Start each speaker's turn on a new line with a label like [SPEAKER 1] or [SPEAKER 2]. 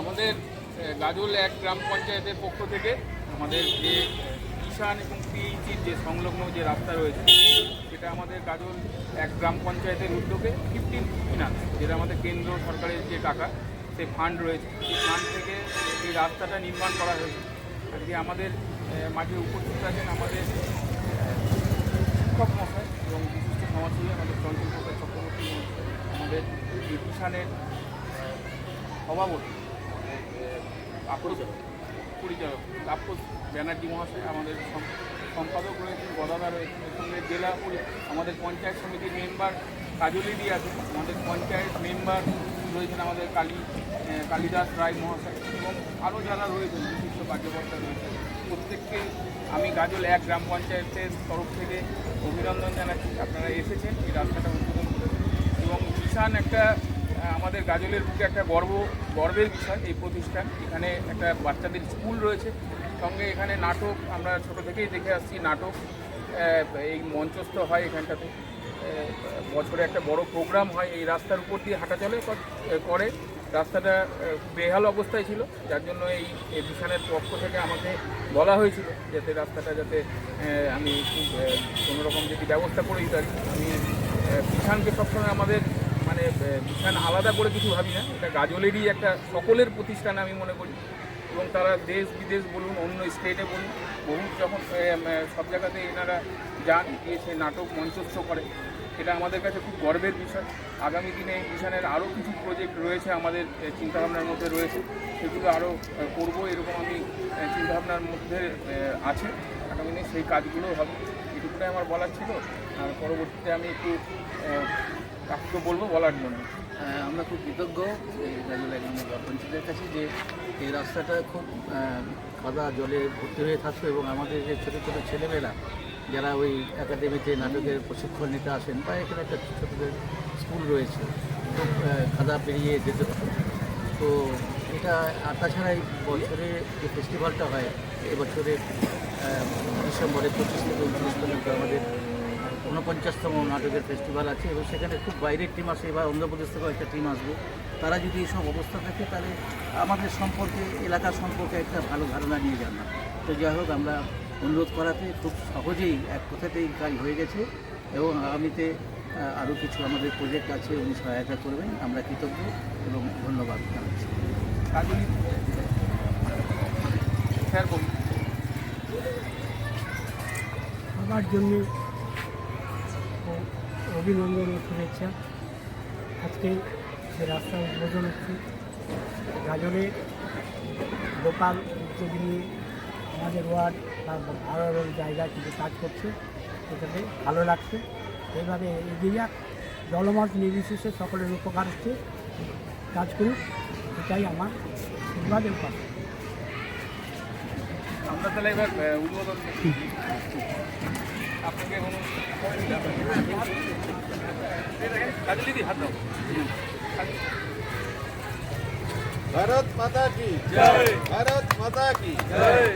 [SPEAKER 1] আমাদের গাজল এক গ্রাম পঞ্চায়েতের পক্ষ থেকে আমাদের যে কিষাণ এবং পিএইচির যে সংলগ্ন যে রাস্তা রয়েছে, সেটা আমাদের গাজল এক গ্রাম পঞ্চায়েতের উদ্যোগে ফিফটিন ফিনান্স যেটা আমাদের কেন্দ্র সরকারের যে টাকা সেই ফান্ড রয়েছে, সেই ফান্ড থেকে এই রাস্তাটা নির্মাণ করা হয়েছে, আজকে আমাদের মাঝে উপস্থিত আছেন আমাদের শিক্ষক মশাই এবং বিশিষ্ট সমাজসেবী আমাদের চঞ্চল প্রসাদ চক্রবর্তী আমাদের এই কিষাণের সভাপতি পরিচালক পরিচালক তাপস ব্যানার্জি মহাশয় আমাদের সম্পাদক রয়েছেন গদাদা রয়েছেন সঙ্গে জেলা আমাদের পঞ্চায়েত সমিতির মেম্বার কাজলিদি আছে আমাদের পঞ্চায়েত মেম্বার রয়েছেন আমাদের কালী কালিদাস রায় মহাশয় এবং আরও যারা রয়েছেন, বিশিষ্ট কার্যকর্তা রয়েছেন, প্রত্যেককে আমি গাজল এক গ্রাম পঞ্চায়েতের তরফ থেকে অভিনন্দন জানাচ্ছি। আপনারা এসেছেন, এই রাস্তাটা উদ্বোধন করেছেন এবং কিষাণ একটা আমাদের গাজলের বুকে একটা গর্ব, গর্বের বিষয় এই প্রতিষ্ঠান। এখানে একটা বাচ্চাদের স্কুল রয়েছে, সঙ্গে এখানে নাটক, আমরা ছোট থেকেই দেখে আসছি নাটক এই মঞ্চস্থ হয় এখানটাতে। বছরে একটা বড় প্রোগ্রাম হয় এই রাস্তার উপর দিয়ে হাঁটা চলে কর- রাস্তাটা বেহাল অবস্থায় ছিল, যার জন্য এই মিশনের পক্ষ থেকে আমাকে বলা হয়েছিল যাতে রাস্তাটা যাতে আমি কোনো রকম যদি ব্যবস্থা করে দিতে পারি। আমি কিষাণকে সবসময় আমাদের মানে কিষাণ আলাদা করে কিছু ভাবি না। এটা গাজলেরই একটা সকলের প্রতিষ্ঠান আমি মনে করি। এবং তারা দেশ বিদেশ বলুন, অন্য স্টেটে বলুন, বহু যখন সব জায়গাতে এনারা যান, গিয়ে সেই নাটক মঞ্চস্থ করে। এটা আমাদের কাছে খুব গর্বের বিষয়। আগামী দিনে কিষানের আরও কিছু প্রজেক্ট রয়েছে আমাদের চিন্তাভাবনার মধ্যে রয়েছে। সেগুলো আরও করব এরকম আমি চিন্তাভাবনার মধ্যে আছে। আগামী দিনে সেই কাজগুলো হবে। এটুকুটাই আমার বলার ছিল। আর পরবর্তীতে আমি একটু কাকুকে বলব বলার জন্য।
[SPEAKER 2] আমরা খুব কৃতজ্ঞ গ্রাম পঞ্চায়েতের কাছে যে এই রাস্তাটা খুব কাদা জলে ভর্তি হয়ে থাকতো এবং আমাদের যে ছোটো ছোটো ছেলেমেয়েরা যারা ওই একাডেমিতে নাটকের প্রশিক্ষণ নিতে আসেন, বা এখানে একটা ছোটোদের স্কুল রয়েছে কাদা পেরিয়ে যেতে হতো তো এটা, আর তাছাড়া এই বছরে যে ফেস্টিভ্যালটা হয় এবছরে ডিসেম্বরে পঁচিশ থেকে উনত্রিশ পর্যন্ত আমাদের ঊনপঞ্চাশতম নাটকের ফেস্টিভ্যাল আছে, এবং সেখানে খুব বাইরের টিম আসে এবার অন্ধ্রপ্রদেশ থেকেও একটা টিম আসবে। তারা যদি এইসব অবস্থা থাকে, তাহলে আমাদের সম্পর্কে, এলাকার সম্পর্কে একটা ভালো ধারণা নিয়ে যান। না তো যাই হোক, আমরা অনুরোধ করাতে খুব সহজেই এক কথাতেই কাজ হয়ে গেছে এবং আগামীতে আরও কিছু আমাদের প্রজেক্ট আছে, উনি সহায়তা করবেন। আমরা কৃতজ্ঞ এবং ধন্যবাদ জানাচ্ছি।
[SPEAKER 3] আমার জন্য অভিনন্দন ও শুভেচ্ছা। আজকে যে রাস্তা উদ্বোধন হচ্ছে গাজরে গোপাল উদ্যোগ নিয়ে আমাদের ওয়ার্ড বা আরও আরও জায়গায় কিছু কাজ করছে সেটাতে ভালো লাগছে এইভাবে এগিয়ে যাক জলমঠ নির্বিশেষে সকলের উপকার হচ্ছে কাজ করুক এটাই আমার ধন্যবাদের কথা
[SPEAKER 1] আমরা তাহলে এবার আহ, উদ্বোধন আপনাকে কোনো কাজলি দি হাত দাও
[SPEAKER 4] भारत माता की
[SPEAKER 1] जय।
[SPEAKER 4] भारत माता की
[SPEAKER 1] জয়